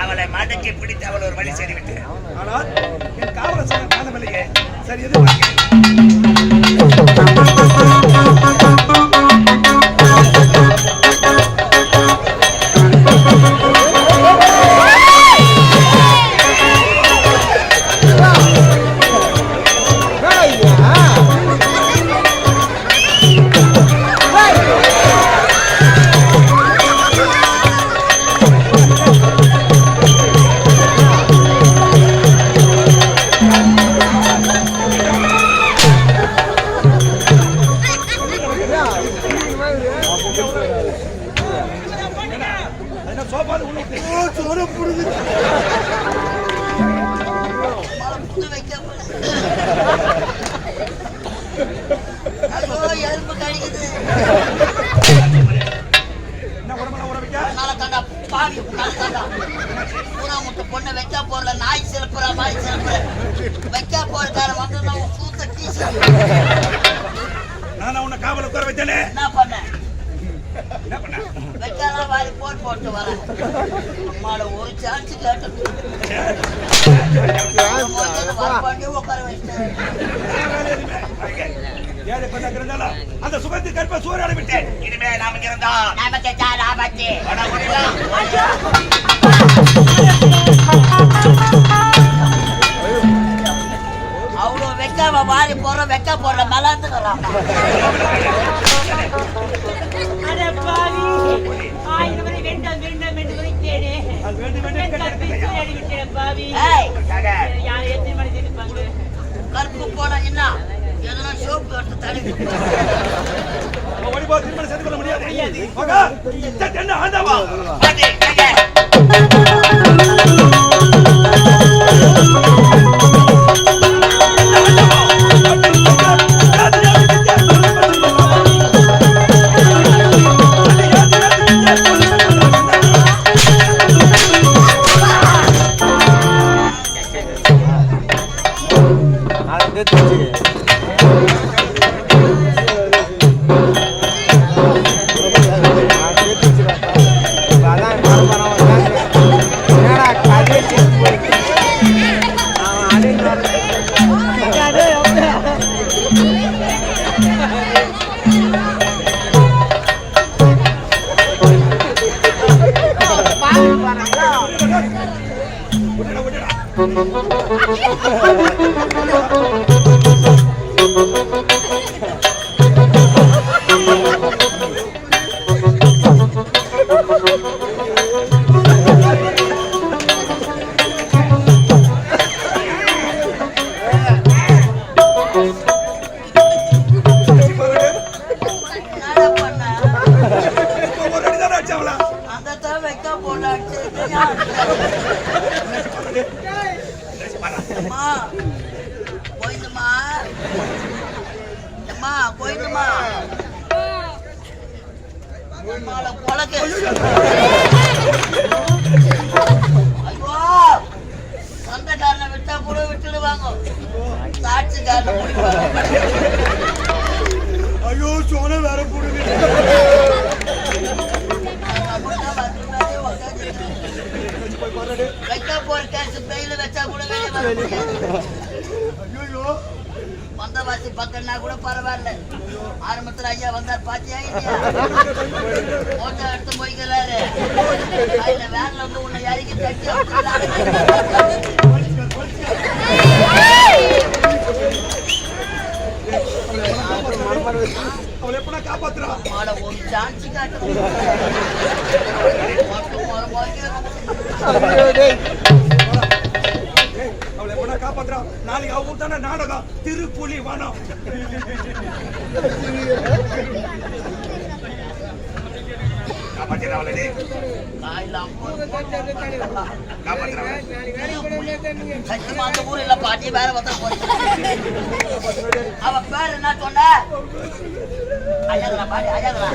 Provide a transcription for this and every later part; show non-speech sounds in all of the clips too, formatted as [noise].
அவளை மடக்கி பிடித்து அவள் ஒரு வழி செய்துவிட்டேன் ஆனால் என் காவல சொல்ல சரி எது பொண்ணை வைக்கா போறல நாய் சிறப்புறா மாய் சிறப்புற வைக்க போறக்கார வந்து நான் சூத்த டீசர் நான் உன்னை காவல உட்கார வைத்தேனே என்ன பண்ண வைக்கலாம் வாரி போட்டு போட்டு வரேன். அம்மாட ஒரு சான்ஸ் கேட்டு பண்ணி உட்கார இருந்தாலும் அந்த சுகத்தை கற்ப சூறாட விட்டேன் இனிமே நாம இங்க வட முடியலாம் அவ்வளோ வெக்காம வாரி போடுற வெக்க போடுற மலாந்துக்கிறான் கருப்பு போனா என்ன? எதனா சோப்பு எடுத்து தடவி வழிபா திருமணம் செய்து கொள்ள முடியாது. மகா சட் என்ன ஆண்டவா? ¡Ja, [laughs] பொழக்கு. ஐயோ சொந்தக்காரனை விட்டா கூட விட்டுடுவாங்க. சாட்சிக்காரனை ஐயோ சோன வேற போடுது. வைக்க போற கேஸ் பெயில வச்சா கூட வெளியே வர முடியாது. வந்தவாசி பக்கம்னா கூட பரவாயில்ல. ஆரம்பத்துல ஐயா வந்தார் பாத்தியா போட்டோ எடுத்து போய்க்கிறாரு வேன்ல வந்து உன்னை இறக்கி தட்டி ஊர் இல்ல பாட்டி வேற வந்து போறீங்க அவ பேர் என்ன சொன்ன? அழகா பாட்டி அழகா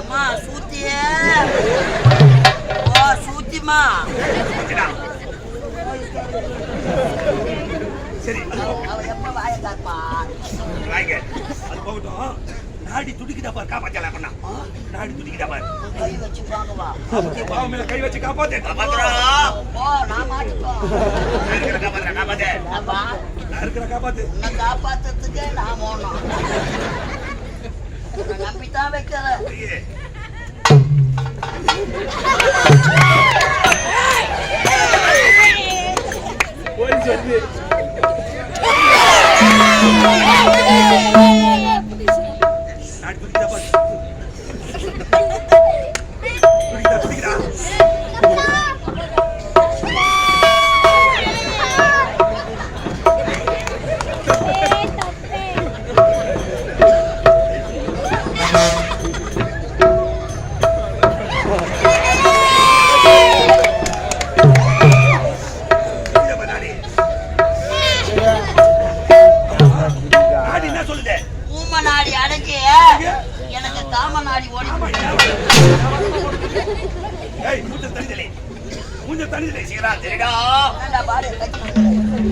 அம்மா சூத்தியே? ஓ சூத்திமா சரி. அது போ- அவ எப்ப வாய காப்பா வாங்க. அது போகட்டும். நாடி துடிக்குதா பாரு காப்பாத்தல பண்ணா? நாடி துடிக்குதா பாரு. கை வச்சு வாங்குவா பாவம் மேல கை வச்சு காப்பாத்து. காப்பாத்துறோம் போ நான் மாட்டிப்போ. நான் இருக்கிற காப்பாத்துறேன் காப்பாத்து. அப்பா நான் இருக்கிற காப்பாத்து. உன்னை காப்பாத்துறதுக்கே நான் போனோம் உன்னை நம்பித்தான் வைக்கிற புரியுது. நாடி Oh, oh, oh.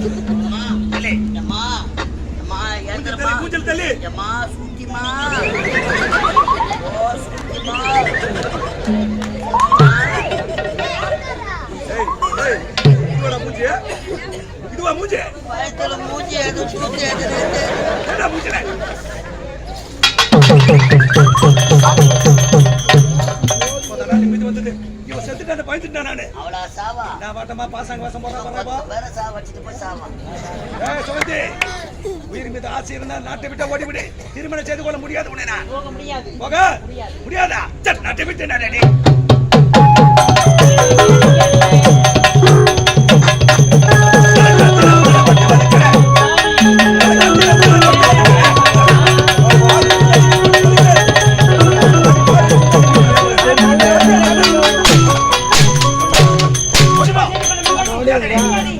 ஏந்திரம்மா. தள்ளி அம்மா, சூட்டிம்மா. ஓ, ஏய் இதுவா மூஞ்சி மூஞ்சி வயித்துல மூஞ்சி. என்ன மூஞ்சில செத்துட்டான பயந்துட்டான் நானு. அவளா சாவா? நான் வாட்டமா பாசாங்க வாசம் போறா பத்து பேரை சாவ வச்சுட்டு போய் சாவா? ஏய் சுகந்தி உயிர் மீது ஆசை இருந்தா நாட்டை விட்டு ஓடி விடு திருமணம் செய்து கொள்ள முடியாது உன்னை நான். போக முடியாது. போக முடியாதா. சரி நாட்டை விட்டு நான்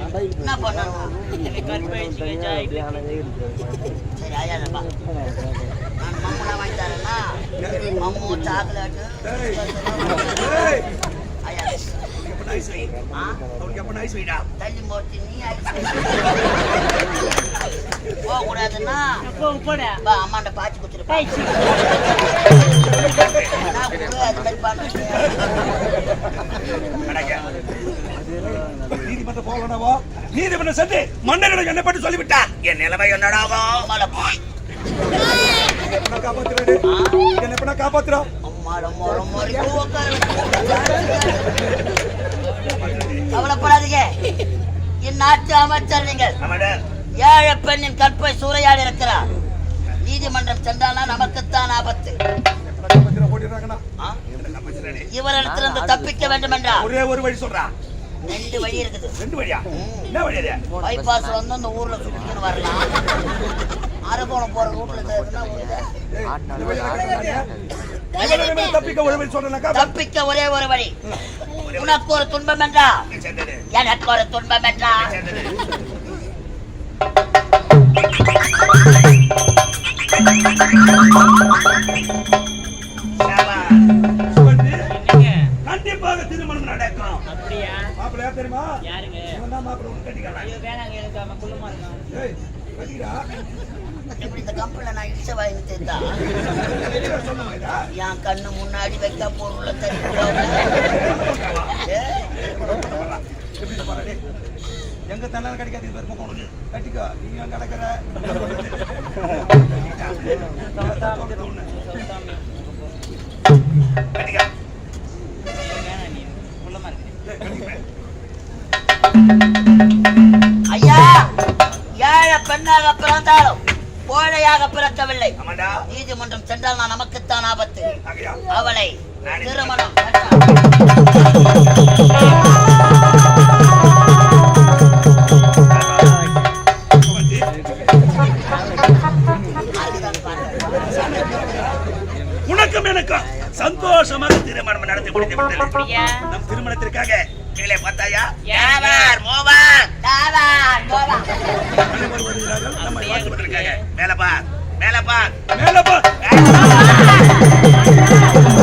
என்ன பண்ணணும் சரி ஐயாப்பா நான் மம்முலாம் வாங்கி தரேன்னா மம்மு சாக்லேட்டு ஐயா தள்ளி போட்டு நீ போக கூடாதுன்னா அம்மாண்ட பாய்ச்சி குடிச்சிருப்பேன் அது மாதிரி பண்ணுறேன் நீதிமன்றம் போகலனாவோ? நீதிமன்றம் சென்று மன்னரிடம் என்ன பற்றி சொல்லிவிட்டா என் நிலைமை என்னடாவோ? என்ன நான் காப்பாத்துறோம்? கவலைப்படாதீங்க. இந்நாட்டு அமைச்சர் நீங்கள். ஏழை பெண்ணின் கற்பை சூறையாடி இருக்கிறார். நீதிமன்றம் சென்றால்னா நமக்குத்தான் ஆபத்து. இவரிடத்திலிருந்து தப்பிக்க வேண்டும் என்றால் ஒரே ஒரு வழி சொல்றான் ரெண்டு வழி இருக்குது. ரெண்டு வழியா? என்ன வழி அது? பைபாஸ் வந்து அந்த ஊர்ல சுத்தின்னு வரலாம். அரக்கோணம் போற ரூட்ல தப்பிக்க ஒரு வழி சொல்றேனாக்கா தப்பிக்க ஒரே ஒரு வழி. உனக்கு ஒரு துன்பம் என்றா? எனக்கு ஒரு துன்பம் என்றா? சேர்ந்தது சாபா தெரியுமா? யாருங்க? இவன் தான் மாப்பிள்ளை உனக்கு கட்டிக்கலாம் ஐயோ வேணாங்க எனக்கு அவன் குள்ளமா இருக்கான் ஏய் கட்டிக்கிறா இப்படி இந்த கம்பெனில நான் இடிச்ச வாங்கி தெரிந்தா என் கண்ணு முன்னாடி வைக்க பொருளை பாரு டேய். எங்க தன்னால கிடைக்காது இது வரைக்கும் உனக்கு. கட்டிக்கோ நீ நடக்கிற? கட்டிக்க வேணாம் நீ குள்ளமா இருக்கு ஐயா ஏழை பெண்ணாக பிறந்தாலும் கோழையாக பிறக்கவில்லை. ஆமாடா நீதிமன்றம் சென்றால் நான் நமக்குத்தான் ஆபத்து. அவளை திருமணம். உனக்கும் எனக்கும் சந்தோஷமாக திருமணம் நடத்தி முடிந்து? நம் திருமணத்திற்காக கீழே பார்த்தாயா? தாவான், போவான். அனைவரும் வருகிறார்கள் நம்மை மேல பார் மேல பார். மேல பா மேல பார்.